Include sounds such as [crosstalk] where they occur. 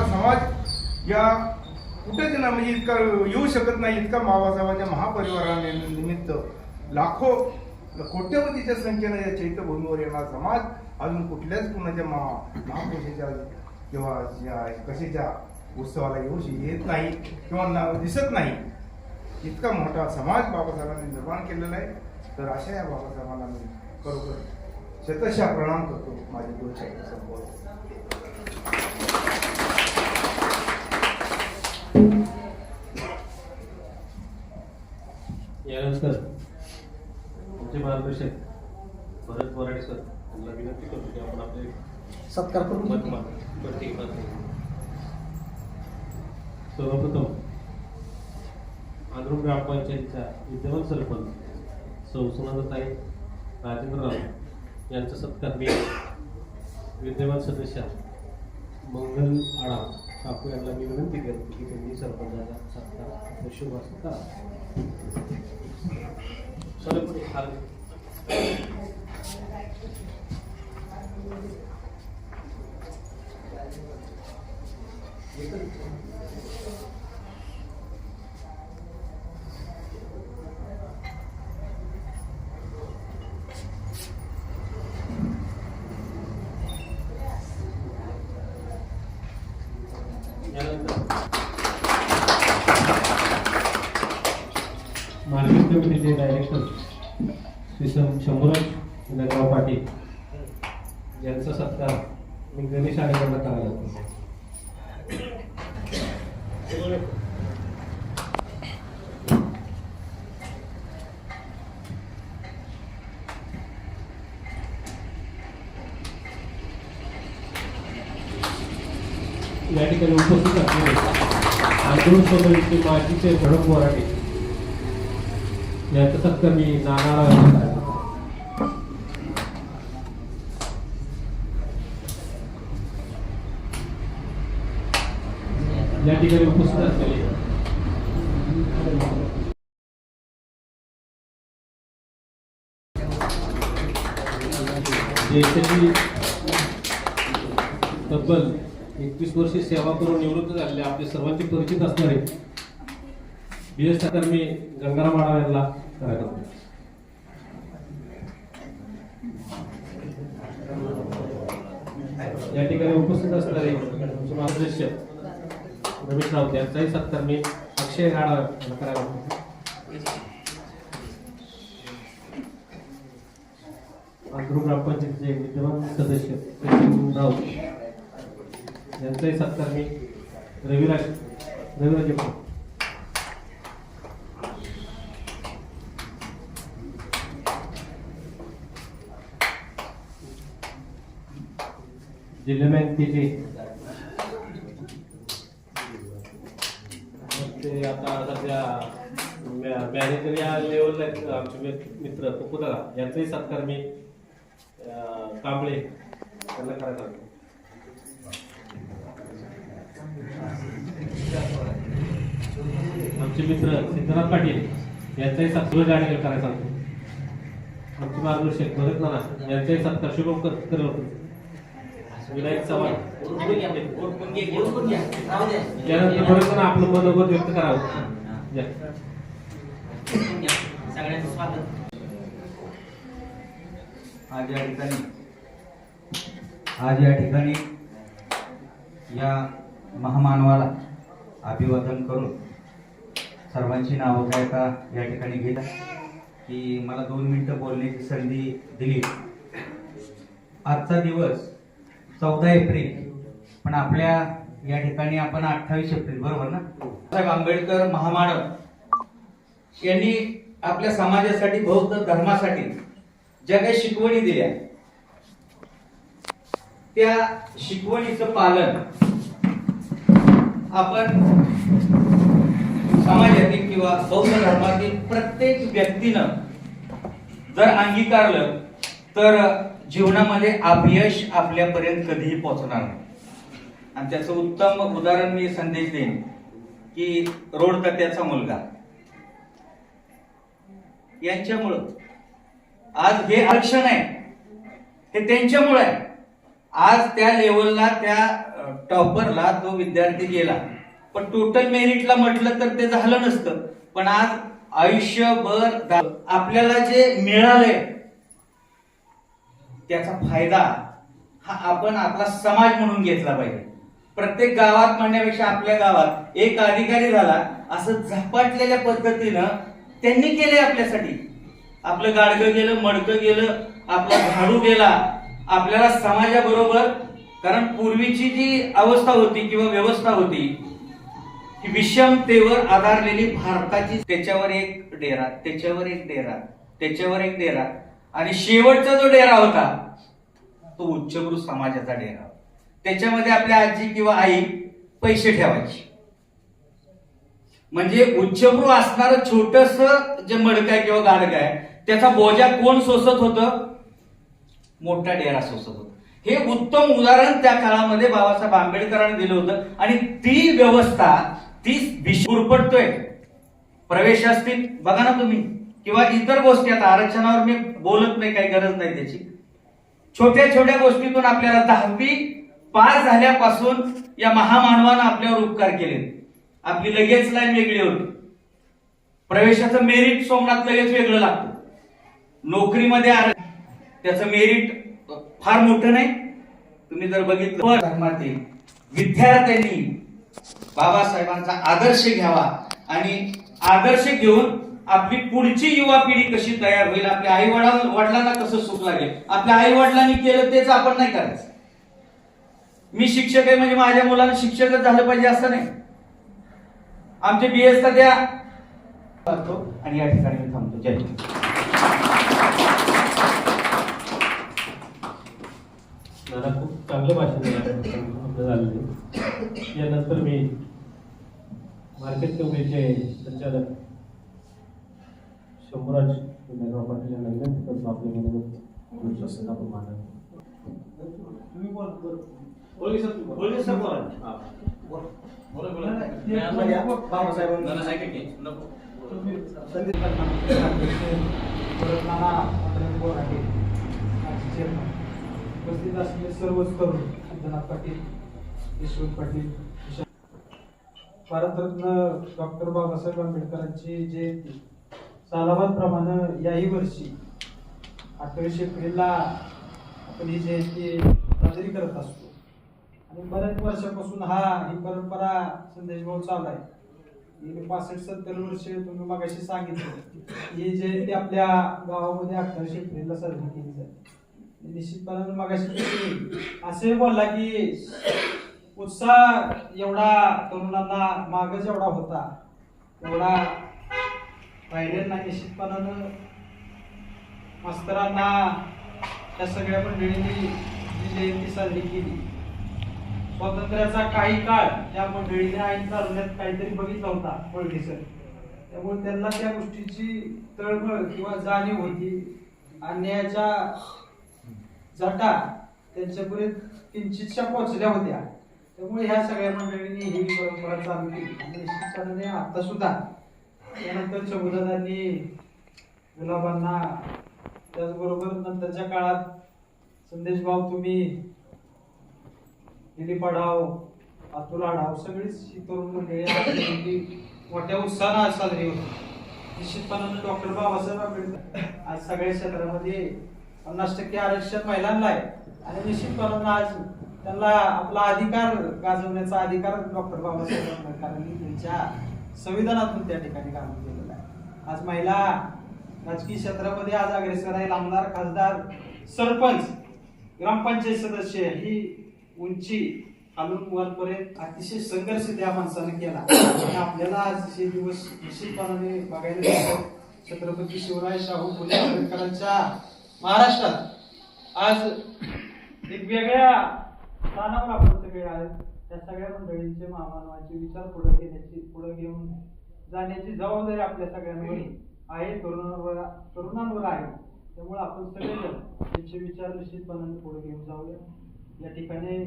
मराठा समाज या कुठेच ना म्हणजे इतका येऊ शकत नाही इतका बाबासाहेबांच्या महापरिवाराने निमित्त लाखो कोट्यवधीच्या संख्येनं या चैत्यभूमीवर येणार समाज अजून कुठल्याच कुणाच्या महा महापुरुषाच्या किंवा या कशाच्या उत्सवाला येऊ येत नाही किंवा ना- दिसत नाही. इतका मोठा समाज बाबासाहेबांनी निर्माण केलेला आहे. तर अशा या बाबासाहेबांना मी खरोखर शतशा प्रणाम करतो. माझे दोन शब्द संपवतो. यानंतर आमचे मार्गदर्शक भरत बोराडे सर यांना विनंती करतो की आपण आपले सत्कार करून सर्वप्रथम आंध्रुम ग्रामपंचायतीच्या विद्यमान सरपंच सौ राजेंद्रराव यांचा सत्कार मी विद्यमान सदस्य मंगल आळा काकू यांना मी विनंती करतो की त्यांनी सरपंचाचा सत्कार आपल्या शुभ हस्ते करा सर्वपुढे कमिटीचे डायरेक्टर श्री शं- शंभूराज नगराव पाटील यांचा सत्कार मी गणेश आडेकडनं करायला लागतो या ठिकाणी उपस्थित असलेले आंदोलन समितीचे माजीचे भडक मराठी यांचा सत्कार मी जाणार यांना या ठिकाणी उपस्थित असलेले. देशाची तब्बल एकवीस वर्षे सेवा करून निवृत्त झालेले आपले सर्वांचे परिचित असणारे बी एस मी गंगाराम आढाव यांना करायला या ठिकाणी उपस्थित असणारे आमचे मार्गदर्शक रमेश राऊत यांचाही सत्कार मी अक्षय गाडा यांना करायला लागतो. ग्रामपंचायतीचे विद्यमान सदस्य राऊत यांचाही सत्कार मी रविराज रविराज करतो. जिल्हा ते आता सध्या मॅनेजर या लेवलला आहेत आमचे मित्र पप्पूदादा यांचाही सत्कार मी कांबळे त्यांना करा करतो आमचे मित्र सिद्धनाथ पाटील यांचाही सत्कार गाडी करायला सांगतो आमचे मार्गदर्शक भरत नाना यांचाही सत्कार शुभम कर करत होतो. विनायक चव्हाण. त्यानंतर भरत नाना आपलं मनोगत व्यक्त करावं. सगळ्यांचं स्वागत. आज या ठिकाणी आज या ठिकाणी या महामानवाला अभिवादन करून सर्वांची नावं काय का या ठिकाणी घेत की मला दोन मिनिटं बोलण्याची संधी दिली. आजचा दिवस चौदा एप्रिल. पण आपल्या या ठिकाणी आपण अठ्ठावीस एप्रिल बरोबर ना? साहेब आंबेडकर महामानव यांनी आपल्या समाजासाठी बौद्ध धर्मासाठी ज्या काही शिकवणी दिल्या त्या शिकवणीचं पालन आपण समाजातील किंवा बौद्ध धर्मातील प्रत्येक व्यक्तीनं जर अंगीकारलं तर जीवनामध्ये अपयश आपल्यापर्यंत कधीही पोहोचणार नाही. आणि त्याचं उत्तम उदाहरण मी संदेश देईन की रोड कट्याचा मुलगा. यांच्यामुळं. आज हे आरक्षण आहे. हे त्यांच्यामुळे आहे. आज त्या लेवलला त्या टॉपरला तो विद्यार्थी गेला. पण टोटल मेरिटला म्हटलं तर ते झालं नसतं. पण आज आयुष्यभर आपल्याला जे मिळालंय त्याचा फायदा हा आपण आपला समाज म्हणून घेतला पाहिजे. प्रत्येक गावात म्हणण्यापेक्षा आपल्या गावात एक अधिकारी झाला असं झपाटलेल्या पद्धतीनं त्यांनी केले आपल्यासाठी. आपलं गाडगं गेलं मडकं गेलं आपला झाडू गेला आपल्याला समाजाबरोबर कारण पूर्वीची जी अवस्था होती किंवा व्यवस्था होती ही विषमतेवर आधारलेली भारताची त्याच्यावर एक डेरा त्याच्यावर एक डेरा त्याच्यावर एक डेरा. आणि शेवटचा जो डेरा होता तो उच्चभ्रू समाजाचा डेरा. त्याच्यामध्ये आपल्या आजी किंवा आई पैसे ठेवायची. म्हणजे उच्चभ्रू असणार छोटस जे मडक आहे किंवा गाडग आहे त्याचा बोजा कोण सोसत होतं? मोठा डेरा सोसत होता. हे उत्तम उदाहरण त्या काळामध्ये बाबासाहेब आंबेडकरांनी दिलं होतं. आणि ती व्यवस्था ती विष- पडतोय. प्रवेश असतील. बघा ना तुम्ही. किंवा इतर गोष्टी आता आरक्षणावर मी बोलत नाही काही गरज नाही त्याची. छोट्या छोट्या गोष्टीतून आपल्याला दहावी पास झाल्यापासून या महामानवानं आपल्यावर उपकार केले. आपली लगेच लाईन वेगळी होती. प्रवेशाचं मेरिट सोमनाथ लगेच वेगळं लागतं. नोकरीमध्ये आर- त्याचं मेरिट फार मोठं नाही. तुम्ही जर बघितलं पण धर्मातील विद्यार्थ्यांनी बाबासाहेबांचा आदर्श घ्यावा आणि आदर्श घेऊन आपली पुढची युवा पिढी कशी तयार होईल आपल्या आई वडिलांना कसं सुख लागेल? आपल्या आई वडिलांनी केलं तेच आपण नाही करायचं. मी शिक्षक आहे म्हणजे माझ्या मुलांना शिक्षकच झालं पाहिजे असं नाही. आमचे बीएस द्या. आणि या ठिकाणी मी थांबतो. जय हिंद. मला खूप चांगलं भाषण [laughs] झालं यानंतर मी मार्केट कमिटीचे संचालक शंभूराज विनायकराव पाटील यांना विनंती करतो आपल्या मनात प्रश्न आपण मांडावे. उपस्थित असलेले सर्वच सिद्धनाथ पाटील यशवंत पाटील भारतरत्न डॉक्टर बाबासाहेब आंबेडकरांची सालाबाद प्रमाणे याही वर्षी अठ्ठावीस एप्रिलला आपण ही जयंती साजरी करत असतो. आणि बऱ्याच वर्षापासून हा ही परंपरा संदेश भाऊ चालू आहे. गेले पासष्ट सत्तर वर्ष तुम्ही मागाशी सांगितलं. ही जयंती आपल्या गावामध्ये अठ्ठावीस एप्रिलला साजरी केली जाते. निश्चितपणे मागाशी असे बोलला की उत्साह एवढा तरुणांना मागच एवढा होता एवढा पायऱ्यांना निश्चितपणानं मास्तरांना त्या सगळ्या मंडळींनी जी जयंती साजरी केली. स्वातंत्र्याचा काही काळ त्या मंडळीने आईन चालवण्यात काहीतरी बघितला होता पळणीसर त्यामुळे त्यांना त्या गोष्टीची तळमळ किंवा जाणीव होती. अन्यायाच्या जटा त्यांच्यापर्यंत किंचितशा पोचल्या होत्या. त्यामुळे ह्या सगळ्या मंडळींनी ही परंपरा चालू केली. आणि निश्चितपणाने आता सुद्धा त्यानंतर चौदादांनी गुलाबांना त्याचबरोबर नंतरच्या काळात संदेश भाऊ तुम्ही दिली पडाव अतुल आढाव सगळीच ही तरुण मंडळी मोठ्या उत्साहानं आज साजरी होती. निश्चितपणाने डॉक्टर बाबासाहेब आंबेडकर आज सगळ्या क्षेत्रामध्ये पन्नास टक्के आरक्षण महिलांना आहे. आणि निश्चितपणानं आज त्यांना आपला अधिकार गाजवण्याचा अधिकार डॉक्टर बाबासाहेब आंबेडकरांनी त्यांच्या संविधानातून त्या ठिकाणी काम केलेलं आहे. आज महिला राजकीय क्षेत्रामध्ये आज अग्रेसर आहे. आमदार खासदार सरपंच ग्रामपंचायत सदस्य ही उंची खालून वरपर्यंत अतिशय संघर्ष त्या माणसाने केला. आणि आपल्याला आज हे दिवस निश्चितपणाने बघायला मिळतो. छत्रपती शिवराय शाहू फुले आंबेडकरांच्या महाराष्ट्रात आज एक वेगळ्या स्थानावर आपण सगळे आहेत त्या सगळ्या मंडळींचे महामानवाचे विचार पुढे घेण्याची पुढे घेऊन जाण्याची जबाबदारी आपल्या सगळ्यांवर आहे. तरुणांवर तरुणांवर आहे. त्यामुळे आपण सगळेजण त्यांचे विचार निश्चितपणाने पुढे घेऊन जाऊया. या ठिकाणी